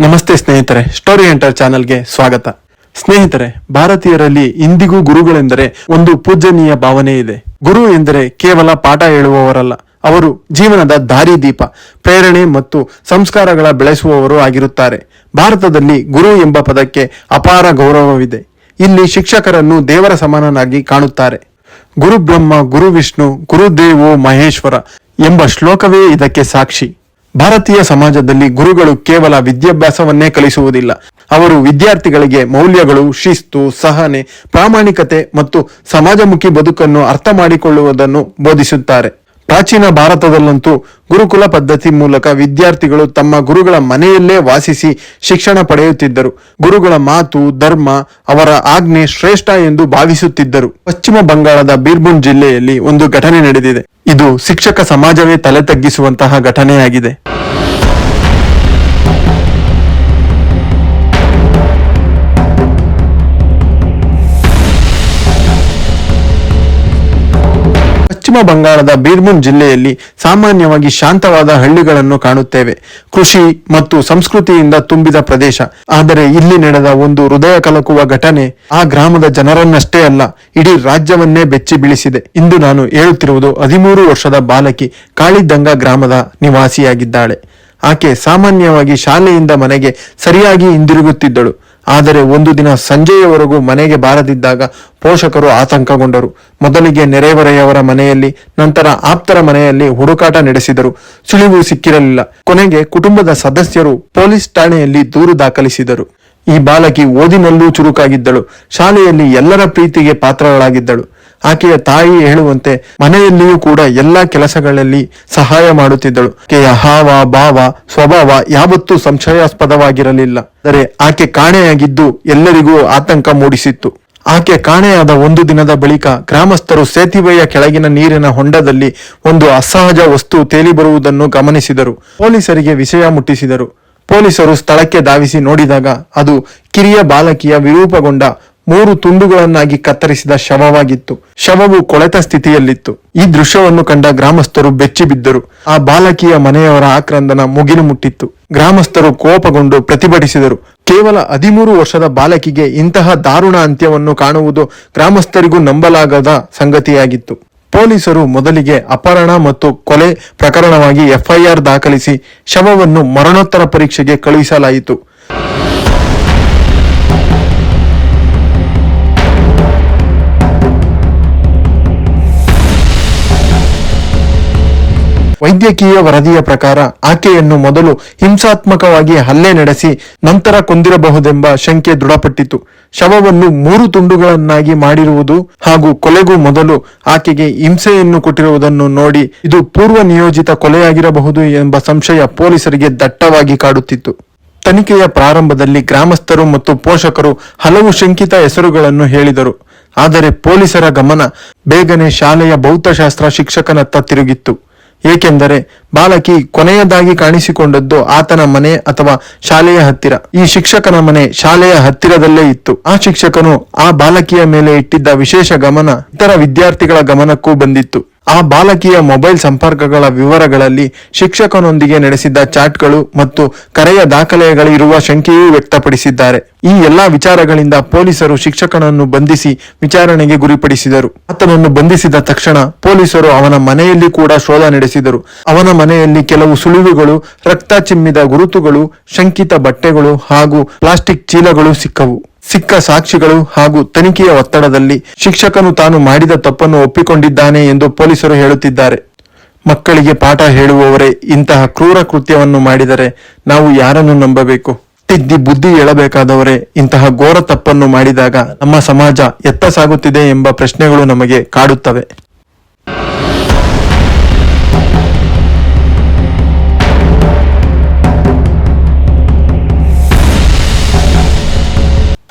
ನಮಸ್ತೆ ಸ್ನೇಹಿತರೆ story enter ಚಾನೆಲ್ಗೆ ಸ್ವಾಗತ. ಸ್ನೇಹಿತರೆ, ಭಾರತೀಯರಲ್ಲಿ ಇಂದಿಗೂ ಗುರುಗಳೆಂದರೆ ಒಂದು ಪೂಜನೀಯ ಭಾವನೆ ಇದೆ. ಗುರು ಎಂದರೆ ಕೇವಲ ಪಾಠ ಹೇಳುವವರಲ್ಲ, ಅವರು ಜೀವನದ ದಾರಿದೀಪ, ಪ್ರೇರಣೆ ಮತ್ತು ಸಂಸ್ಕಾರಗಳ ಬೆಳೆಸುವವರು ಆಗಿರುತ್ತಾರೆ. ಭಾರತದಲ್ಲಿ ಗುರು ಎಂಬ ಪದಕ್ಕೆ ಅಪಾರ ಗೌರವವಿದೆ. ಇಲ್ಲಿ ಶಿಕ್ಷಕರನ್ನು ದೇವರ ಸಮಾನನಾಗಿ ಕಾಣುತ್ತಾರೆ. ಗುರು ಬ್ರಹ್ಮ, ಗುರು ವಿಷ್ಣು, ಗುರುದೇವೋ ಮಹೇಶ್ವರ ಎಂಬ ಶ್ಲೋಕವೇ ಇದಕ್ಕೆ ಸಾಕ್ಷಿ. ಭಾರತೀಯ ಸಮಾಜದಲ್ಲಿ ಗುರುಗಳು ಕೇವಲ ವಿದ್ಯಾಭ್ಯಾಸವನ್ನೇ ಕಲಿಸುವುದಿಲ್ಲ. ಅವರು ವಿದ್ಯಾರ್ಥಿಗಳಿಗೆ ಮೌಲ್ಯಗಳು, ಶಿಸ್ತು, ಸಹನೆ, ಪ್ರಾಮಾಣಿಕತೆ ಮತ್ತು ಸಮಾಜಮುಖಿ ಬದುಕನ್ನು ಅರ್ಥ ಮಾಡಿಕೊಳ್ಳುವುದನ್ನು ಬೋಧಿಸುತ್ತಾರೆ. ಪ್ರಾಚೀನ ಭಾರತದಲ್ಲಂತೂ ಗುರುಕುಲ ಪದ್ಧತಿ ಮೂಲಕ ವಿದ್ಯಾರ್ಥಿಗಳು ತಮ್ಮ ಗುರುಗಳ ಮನೆಯಲ್ಲೇ ವಾಸಿಸಿ ಶಿಕ್ಷಣ ಪಡೆಯುತ್ತಿದ್ದರು. ಗುರುಗಳ ಮಾತು, ಧರ್ಮ, ಅವರ ಆಜ್ಞೆ ಶ್ರೇಷ್ಠ ಎಂದು ಭಾವಿಸುತ್ತಿದ್ದರು. ಪಶ್ಚಿಮ ಬಂಗಾಳದ ಬೀರ್ಭೂಮ್ ಜಿಲ್ಲೆಯಲ್ಲಿ ಒಂದು ಘಟನೆ ನಡೆದಿದೆ. ಇದು ಶಿಕ್ಷಕ ಸಮಾಜವೇ ತಲೆ ತಗ್ಗಿಸುವಂತಹ ಘಟನೆಯಾಗಿದೆ. ಪಶ್ಚಿಮ ಬಂಗಾಳದ ಬೀರ್ಭೂಮ್ ಜಿಲ್ಲೆಯಲ್ಲಿ ಸಾಮಾನ್ಯವಾಗಿ ಶಾಂತವಾದ ಹಳ್ಳಿಗಳನ್ನು ಕಾಣುತ್ತೇವೆ. ಕೃಷಿ ಮತ್ತು ಸಂಸ್ಕೃತಿಯಿಂದ ತುಂಬಿದ ಪ್ರದೇಶ. ಆದರೆ ಇಲ್ಲಿ ನಡೆದ ಒಂದು ಹೃದಯ ಕಲಕುವ ಘಟನೆ ಆ ಗ್ರಾಮದ ಜನರನ್ನಷ್ಟೇ ಅಲ್ಲ, ಇಡೀ ರಾಜ್ಯವನ್ನೇ ಬೆಚ್ಚಿ ಬೀಳಿಸಿದೆ. ಇಂದು ನಾನು ಹೇಳುತ್ತಿರುವುದು ಹದಿಮೂರು ವರ್ಷದ ಬಾಲಕಿ ಕಾಳಿದಂಗ ಗ್ರಾಮದ ನಿವಾಸಿಯಾಗಿದ್ದಾಳೆ. ಆಕೆ ಸಾಮಾನ್ಯವಾಗಿ ಶಾಲೆಯಿಂದ ಮನೆಗೆ ಸರಿಯಾಗಿ ಹಿಂದಿರುಗುತ್ತಿದ್ದಳು. ಆದರೆ ಒಂದು ದಿನ ಸಂಜೆಯವರೆಗೂ ಮನೆಗೆ ಬಾರದಿದ್ದಾಗ ಪೋಷಕರು ಆತಂಕಗೊಂಡರು. ಮೊದಲಿಗೆ ನೆರೆಹೊರೆಯವರ ಮನೆಯಲ್ಲಿ, ನಂತರ ಆಪ್ತರ ಮನೆಯಲ್ಲಿ ಹುಡುಕಾಟ ನಡೆಸಿದರು. ಸುಳಿವು ಸಿಕ್ಕಿರಲಿಲ್ಲ. ಕೊನೆಗೆ ಕುಟುಂಬದ ಸದಸ್ಯರು ಪೊಲೀಸ್ ಠಾಣೆಯಲ್ಲಿ ದೂರು ದಾಖಲಿಸಿದರು. ಈ ಬಾಲಕಿ ಓದಿನಲ್ಲೂ ಚುರುಕಾಗಿದ್ದಳು. ಶಾಲೆಯಲ್ಲಿ ಎಲ್ಲರ ಪ್ರೀತಿಗೆ ಪಾತ್ರಳಾಗಿದ್ದಳು. ಆಕೆಯ ತಾಯಿ ಹೇಳುವಂತೆ ಮನೆಯಲ್ಲಿಯೂ ಕೂಡ ಎಲ್ಲಾ ಕೆಲಸಗಳಲ್ಲಿ ಸಹಾಯ ಮಾಡುತ್ತಿದ್ದಳು. ಆಕೆಯ ಹಾವ, ಭಾವ, ಸ್ವಭಾವ ಯಾವತ್ತೂ ಸಂಶಯಾಸ್ಪದವಾಗಿರಲಿಲ್ಲ. ಆದರೆ ಆಕೆ ಕಾಣೆಯಾಗಿದ್ದು ಎಲ್ಲರಿಗೂ ಆತಂಕ ಮೂಡಿಸಿತ್ತು. ಆಕೆ ಕಾಣೆಯಾದ ಒಂದು ದಿನದ ಬಳಿಕ ಗ್ರಾಮಸ್ಥರು ಸೇತುವೆಯ ಕೆಳಗಿನ ನೀರಿನ ಹೊಂಡದಲ್ಲಿ ಒಂದು ಅಸಹಜ ವಸ್ತು ತೇಲಿ ಬರುವುದನ್ನು ಗಮನಿಸಿದರು. ಪೊಲೀಸರಿಗೆ ವಿಷಯ ಮುಟ್ಟಿಸಿದರು. ಪೊಲೀಸರು ಸ್ಥಳಕ್ಕೆ ಧಾವಿಸಿ ನೋಡಿದಾಗ ಅದು ಕಿರಿಯ ಬಾಲಕಿಯ ವಿರೂಪಗೊಂಡ ಮೂರು ತುಂಡುಗಳನ್ನಾಗಿ ಕತ್ತರಿಸಿದ ಶವವಾಗಿತ್ತು. ಶವವು ಕೊಳೆತ ಸ್ಥಿತಿಯಲ್ಲಿತ್ತು. ಈ ದೃಶ್ಯವನ್ನು ಕಂಡ ಗ್ರಾಮಸ್ಥರು ಬೆಚ್ಚಿಬಿದ್ದರು ಆ ಬಾಲಕಿಯ ಮನೆಯವರ ಆಕ್ರಂದನ ಮುಗಿಲು ಮುಟ್ಟಿತ್ತು. ಗ್ರಾಮಸ್ಥರು ಕೋಪಗೊಂಡು ಪ್ರತಿಭಟಿಸಿದರು. ಕೇವಲ ಹದಿಮೂರು ವರ್ಷದ ಬಾಲಕಿಗೆ ಇಂತಹ ದಾರುಣ ಅಂತ್ಯವನ್ನು ಕಾಣುವುದು ಗ್ರಾಮಸ್ಥರಿಗೂ ನಂಬಲಾಗದ ಸಂಗತಿಯಾಗಿತ್ತು. ಪೊಲೀಸರು ಮೊದಲಿಗೆ ಅಪಹರಣ ಮತ್ತು ಕೊಲೆ ಪ್ರಕರಣವಾಗಿ ಎಫ್ಐಆರ್ ದಾಖಲಿಸಿ ಶವವನ್ನು ಮರಣೋತ್ತರ ಪರೀಕ್ಷೆಗೆ ಕಳುಹಿಸಲಾಯಿತು. ವೈದ್ಯಕೀಯ ವರದಿಯ ಪ್ರಕಾರ ಆಕೆಯನ್ನು ಮೊದಲು ಹಿಂಸಾತ್ಮಕವಾಗಿ ಹಲ್ಲೆ ನಡೆಸಿ ನಂತರ ಕೊಂದಿರಬಹುದೆಂಬ ಶಂಕೆ ದೃಢಪಟ್ಟಿತು. ಶವವನ್ನು ಮೂರು ತುಂಡುಗಳನ್ನಾಗಿ ಮಾಡಿರುವುದು ಹಾಗೂ ಕೊಲೆಗೂ ಮೊದಲು ಆಕೆಗೆ ಹಿಂಸೆಯನ್ನು ಕೊಟ್ಟಿರುವುದನ್ನು ನೋಡಿ ಇದು ಪೂರ್ವ ನಿಯೋಜಿತ ಕೊಲೆಯಾಗಿರಬಹುದು ಎಂಬ ಸಂಶಯ ಪೊಲೀಸರಿಗೆ ದಟ್ಟವಾಗಿ ಕಾಡುತ್ತಿತ್ತು. ತನಿಖೆಯ ಪ್ರಾರಂಭದಲ್ಲಿ ಗ್ರಾಮಸ್ಥರು ಮತ್ತು ಪೋಷಕರು ಹಲವು ಶಂಕಿತ ಹೆಸರುಗಳನ್ನು ಹೇಳಿದರು. ಆದರೆ ಪೊಲೀಸರ ಗಮನ ಬೇಗನೆ ಶಾಲೆಯ ಭೌತಶಾಸ್ತ್ರ ಶಿಕ್ಷಕನತ್ತ ತಿರುಗಿತ್ತು. ಏಕೆಂದರೆ ಬಾಲಕಿ ಕೊನೆಯದಾಗಿ ಕಾಣಿಸಿಕೊಂಡದ್ದು ಆತನ ಮನೆ ಅಥವಾ ಶಾಲೆಯ ಹತ್ತಿರ. ಈ ಶಿಕ್ಷಕನ ಮನೆ ಶಾಲೆಯ ಹತ್ತಿರದಲ್ಲೇ ಇತ್ತು. ಆ ಶಿಕ್ಷಕನು ಆ ಬಾಲಕಿಯ ಮೇಲೆ ಇಟ್ಟಿದ್ದ ವಿಶೇಷ ಗಮನ ಇತರ ವಿದ್ಯಾರ್ಥಿಗಳ ಗಮನಕ್ಕೂ ಬಂದಿತ್ತು. ಆ ಬಾಲಕಿಯ ಮೊಬೈಲ್ ಸಂಪರ್ಕಗಳ ವಿವರಗಳಲ್ಲಿ ಶಿಕ್ಷಕನೊಂದಿಗೆ ನಡೆಸಿದ್ದ ಚಾಟ್ಗಳು ಮತ್ತು ಕರೆಯ ದಾಖಲೆಗಳು ಇರುವ ಶಂಕೆಯೂ ವ್ಯಕ್ತಪಡಿಸಿದ್ದಾರೆ. ಈ ಎಲ್ಲಾ ವಿಚಾರಗಳಿಂದ ಪೊಲೀಸರು ಶಿಕ್ಷಕನನ್ನು ಬಂಧಿಸಿ ವಿಚಾರಣೆಗೆ ಗುರಿಪಡಿಸಿದರು. ಆತನನ್ನು ಬಂಧಿಸಿದ ತಕ್ಷಣ ಪೊಲೀಸರು ಅವನ ಮನೆಯಲ್ಲಿ ಕೂಡ ಶೋಧ ನಡೆಸಿದರು. ಅವನ ಮನೆಯಲ್ಲಿ ಕೆಲವು ಸುಳಿವುಗಳು, ರಕ್ತ ಚಿಮ್ಮಿದ ಗುರುತುಗಳು, ಶಂಕಿತ ಬಟ್ಟೆಗಳು ಹಾಗೂ ಪ್ಲಾಸ್ಟಿಕ್ ಚೀಲಗಳು ಸಿಕ್ಕವು. ಸಿಕ್ಕ ಸಾಕ್ಷಿಗಳು ಹಾಗೂ ತನಿಖೆಯ ಒತ್ತಡದಲ್ಲಿ ಶಿಕ್ಷಕನು ತಾನು ಮಾಡಿದ ತಪ್ಪನ್ನು ಒಪ್ಪಿಕೊಂಡಿದ್ದಾನೆ ಎಂದು ಪೊಲೀಸರು ಹೇಳುತ್ತಿದ್ದಾರೆ. ಮಕ್ಕಳಿಗೆ ಪಾಠ ಹೇಳುವವರೇ ಇಂತಹ ಕ್ರೂರ ಕೃತ್ಯವನ್ನು ಮಾಡಿದರೆ ನಾವು ಯಾರನ್ನು ನಂಬಬೇಕು? ತಿದ್ದಿ ಬುದ್ಧಿ ಹೇಳಬೇಕಾದವರೇ ಇಂತಹ ಘೋರ ತಪ್ಪನ್ನು ಮಾಡಿದಾಗ ನಮ್ಮ ಸಮಾಜ ಎತ್ತ ಸಾಗುತ್ತಿದೆ ಎಂಬ ಪ್ರಶ್ನೆಗಳು ನಮಗೆ ಕಾಡುತ್ತವೆ.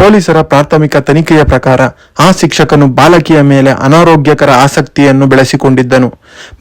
ಪೊಲೀಸರ ಪ್ರಾಥಮಿಕ ತನಿಖೆಯ ಪ್ರಕಾರ ಆ ಶಿಕ್ಷಕನು ಬಾಲಕಿಯ ಮೇಲೆ ಅನಾರೋಗ್ಯಕರ ಆಸಕ್ತಿಯನ್ನು ಬೆಳೆಸಿಕೊಂಡಿದ್ದನು.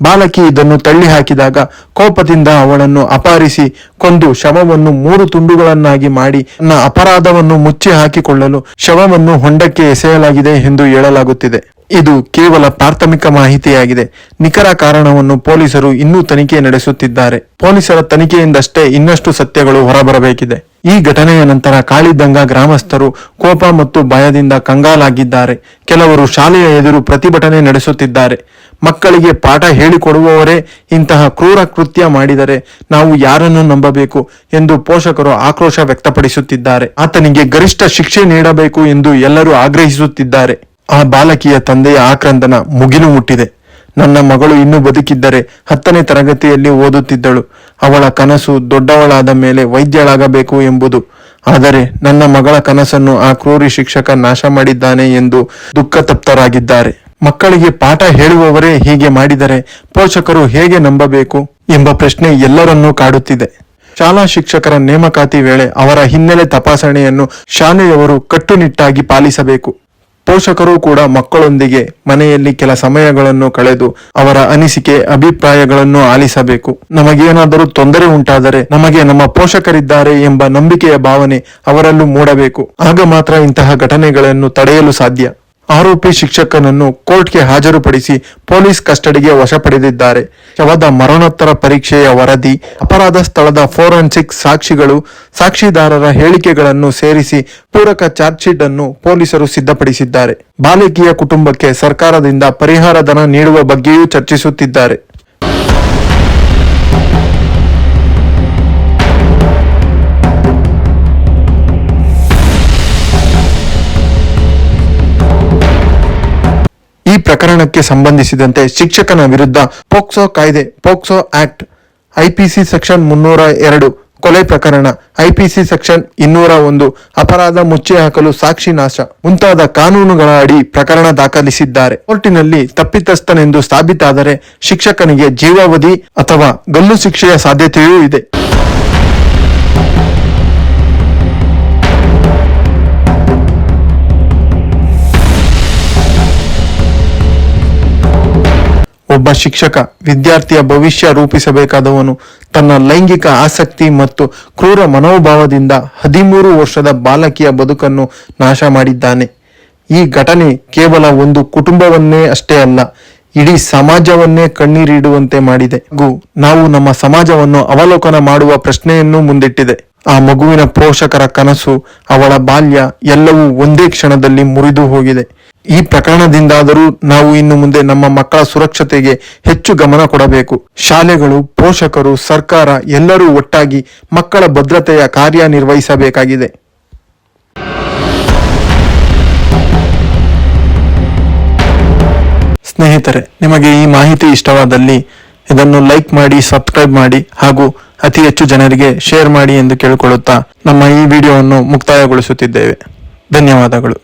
ಬಾಲಕಿ ಇದನ್ನು ತಳ್ಳಿ ಹಾಕಿದಾಗ ಕೋಪದಿಂದ ಅವಳನ್ನು ಅಪಹರಿಸಿ ಕೊಂದು ಶವವನ್ನು ಮೂರು ತುಂಡುಗಳನ್ನಾಗಿ ಮಾಡಿ ತನ್ನ ಅಪರಾಧವನ್ನು ಮುಚ್ಚಿ ಹಾಕಿಕೊಳ್ಳಲು ಶವವನ್ನು ಹೊಂಡಕ್ಕೆ ಎಸೆಯಲಾಗಿದೆ ಎಂದು ಹೇಳಲಾಗುತ್ತಿದೆ. ಇದು ಕೇವಲ ಪ್ರಾಥಮಿಕ ಮಾಹಿತಿಯಾಗಿದೆ. ನಿಖರ ಕಾರಣವನ್ನು ಪೊಲೀಸರು ಇನ್ನೂ ತನಿಖೆ ನಡೆಸುತ್ತಿದ್ದಾರೆ. ಪೊಲೀಸರ ತನಿಖೆಯಿಂದಷ್ಟೇ ಇನ್ನಷ್ಟು ಸತ್ಯಗಳು ಹೊರಬರಬೇಕಿದೆ. ಈ ಘಟನೆಯ ನಂತರ ಕಾಳಿದಂಗ ಗ್ರಾಮಸ್ಥರು ಕೋಪ ಮತ್ತು ಭಯದಿಂದ ಕಂಗಾಲಾಗಿದ್ದಾರೆ. ಕೆಲವರು ಶಾಲೆಯ ಎದುರು ಪ್ರತಿಭಟನೆ ನಡೆಸುತ್ತಿದ್ದಾರೆ. ಮಕ್ಕಳಿಗೆ ಪಾಠ ಹೇಳಿಕೊಡುವವರೇ ಇಂತಹ ಕ್ರೂರ ಕೃತ್ಯ ಮಾಡಿದರೆ ನಾವು ಯಾರನ್ನು ನಂಬಬೇಕು ಎಂದು ಪೋಷಕರು ಆಕ್ರೋಶ ವ್ಯಕ್ತಪಡಿಸುತ್ತಿದ್ದಾರೆ. ಆತನಿಗೆ ಗರಿಷ್ಠ ಶಿಕ್ಷೆ ನೀಡಬೇಕು ಎಂದು ಎಲ್ಲರೂ ಆಗ್ರಹಿಸುತ್ತಿದ್ದಾರೆ. ಆ ಬಾಲಕಿಯ ತಂದೆಯ ಆಕ್ರಂದನ ಮುಗಿಲು ಮುಟ್ಟಿದೆ. ನನ್ನ ಮಗಳು ಇನ್ನೂ ಬದುಕಿದ್ದರೆ ಹತ್ತನೇ ತರಗತಿಯಲ್ಲಿ ಓದುತ್ತಿದ್ದಳು. ಅವಳ ಕನಸು ದೊಡ್ಡವಳಾದ ಮೇಲೆ ವೈದ್ಯಳಾಗಬೇಕು ಎಂಬುದು. ಆದರೆ ನನ್ನ ಮಗಳ ಕನಸನ್ನು ಆ ಕ್ರೂರಿ ಶಿಕ್ಷಕ ನಾಶ ಮಾಡಿದ್ದಾನೆ ಎಂದು ದುಃಖ ತಪ್ತರಾಗಿದ್ದಾರೆ ಮಕ್ಕಳಿಗೆ ಪಾಠ ಹೇಳುವವರೇ ಹೀಗೆ ಮಾಡಿದರೆ ಪೋಷಕರು ಹೇಗೆ ನಂಬಬೇಕು ಎಂಬ ಪ್ರಶ್ನೆ ಎಲ್ಲರನ್ನೂ ಕಾಡುತ್ತಿದೆ. ಶಾಲಾ ಶಿಕ್ಷಕರ ನೇಮಕಾತಿ ವೇಳೆ ಅವರ ಹಿನ್ನೆಲೆ ತಪಾಸಣೆಯನ್ನು ಶಾಲೆಯವರು ಕಟ್ಟುನಿಟ್ಟಾಗಿ ಪಾಲಿಸಬೇಕು. ಪೋಷಕರು ಕೂಡ ಮಕ್ಕಳೊಂದಿಗೆ ಮನೆಯಲ್ಲಿ ಕೆಲ ಸಮಯಗಳನ್ನು ಕಳೆದು ಅವರ ಅನಿಸಿಕೆ, ಅಭಿಪ್ರಾಯಗಳನ್ನು ಆಲಿಸಬೇಕು. ನಮಗೇನಾದರೂ ತೊಂದರೆ ಉಂಟಾದರೆ ನಮಗೆ ನಮ್ಮ ಪೋಷಕರಿದ್ದಾರೆ ಎಂಬ ನಂಬಿಕೆಯ ಭಾವನೆ ಅವರಲ್ಲೂ ಮೂಡಬೇಕು. ಆಗ ಮಾತ್ರ ಇಂತಹ ಘಟನೆಗಳನ್ನು ತಡೆಯಲು ಸಾಧ್ಯ. ಆರೋಪಿ ಶಿಕ್ಷಕನನ್ನು ಕೋರ್ಟ್ಗೆ ಹಾಜರುಪಡಿಸಿ ಪೊಲೀಸ್ ಕಸ್ಟಡಿಗೆ ವಶಪಡೆದಿದ್ದಾರೆ. ಶವದ ಮರಣೋತ್ತರ ಪರೀಕ್ಷೆಯ ವರದಿ, ಅಪರಾಧ ಸ್ಥಳದ ಫೋರೆನ್ಸಿಕ್ ಸಾಕ್ಷಿಗಳು, ಸಾಕ್ಷಿದಾರರ ಹೇಳಿಕೆಗಳನ್ನು ಸೇರಿಸಿ ಪೂರಕ ಚಾರ್ಜ್ ಶೀಟ್ ಅನ್ನು ಪೊಲೀಸರು ಸಿದ್ಧಪಡಿಸಿದ್ದಾರೆ. ಬಾಲಕಿಯ ಕುಟುಂಬಕ್ಕೆ ಸರ್ಕಾರದಿಂದ ಪರಿಹಾರ ಧನ ನೀಡುವ ಬಗ್ಗೆಯೂ ಚರ್ಚಿಸುತ್ತಿದ್ದಾರೆ. ಪ್ರಕರಣಕ್ಕೆ ಸಂಬಂಧಿಸಿದಂತೆ ಶಿಕ್ಷಕನ ವಿರುದ್ಧ ಪೋಕ್ಸೋ ಕಾಯ್ದೆ, ಪೋಕ್ಸೋ ಆಕ್ಟ್ ಐಪಿಸಿ ಸೆಕ್ಷನ್ ಮುನ್ನೂರ ಎರಡು, ಕೊಲೆ ಪ್ರಕರಣ ಐಪಿಸಿ ಸೆಕ್ಷನ್ ಇನ್ನೂರ ಒಂದು, ಅಪರಾಧ ಮುಚ್ಚಿ ಹಾಕಲು ಸಾಕ್ಷಿ ನಾಶ ಮುಂತಾದ ಕಾನೂನುಗಳ ಅಡಿ ಪ್ರಕರಣ ದಾಖಲಿಸಿದ್ದಾರೆ. ಕೋರ್ಟಿನಲ್ಲಿ ತಪ್ಪಿತಸ್ಥನೆಂದು ಸಾಬೀತಾದರೆ ಶಿಕ್ಷಕನಿಗೆ ಜೀವಾವಧಿ ಅಥವಾ ಗಲ್ಲು ಶಿಕ್ಷೆಯ ಸಾಧ್ಯತೆಯೂ ಇದೆ. ಒಬ್ಬ ಶಿಕ್ಷಕ, ವಿದ್ಯಾರ್ಥಿಯ ಭವಿಷ್ಯ ರೂಪಿಸಬೇಕಾದವನು ತನ್ನ ಲೈಂಗಿಕ ಆಸಕ್ತಿ ಮತ್ತು ಕ್ರೂರ ಮನೋಭಾವದಿಂದ ಹದಿಮೂರು ವರ್ಷದ ಬಾಲಕಿಯ ಬದುಕನ್ನು ನಾಶ ಮಾಡಿದ್ದಾನೆ. ಈ ಘಟನೆ ಕೇವಲ ಒಂದು ಕುಟುಂಬವನ್ನೇ ಅಷ್ಟೇ ಅಲ್ಲ, ಇಡೀ ಸಮಾಜವನ್ನೇ ಕಣ್ಣೀರಿಡುವಂತೆ ಮಾಡಿದೆ. ಹಾಗೂ ನಾವು ನಮ್ಮ ಸಮಾಜವನ್ನು ಅವಲೋಕನ ಮಾಡುವ ಪ್ರಶ್ನೆಯನ್ನು ಮುಂದಿಟ್ಟಿದೆ. ಆ ಮಗುವಿನ ಪೋಷಕರ ಕನಸು, ಅವಳ ಬಾಲ್ಯ ಎಲ್ಲವೂ ಒಂದೇ ಕ್ಷಣದಲ್ಲಿ ಮುರಿದು ಹೋಗಿದೆ. ಈ ಪ್ರಕರಣದಿಂದಾದರೂ ನಾವು ಇನ್ನು ಮುಂದೆ ನಮ್ಮ ಮಕ್ಕಳ ಸುರಕ್ಷತೆಗೆ ಹೆಚ್ಚು ಗಮನ ಕೊಡಬೇಕು. ಶಾಲೆಗಳು, ಪೋಷಕರು, ಸರ್ಕಾರ ಎಲ್ಲರೂ ಒಟ್ಟಾಗಿ ಮಕ್ಕಳ ಭದ್ರತೆಯ ಕಾರ್ಯನಿರ್ವಹಿಸಬೇಕಾಗಿದೆ ಸ್ನೇಹಿತರೆ, ನಿಮಗೆ ಈ ಮಾಹಿತಿ ಇಷ್ಟವಾದಲ್ಲಿ ಇದನ್ನು ಲೈಕ್ ಮಾಡಿ, ಸಬ್ಸ್ಕ್ರೈಬ್ ಮಾಡಿ ಹಾಗೂ ಅತಿ ಹೆಚ್ಚು ಜನರಿಗೆ ಶೇರ್ ಮಾಡಿ ಎಂದು ಕೇಳಿಕೊಳ್ಳುತ್ತಾ ನಮ್ಮ ಈ ವಿಡಿಯೋವನ್ನು ಮುಕ್ತಾಯಗೊಳಿಸುತ್ತಿದ್ದೇವೆ. ಧನ್ಯವಾದಗಳು.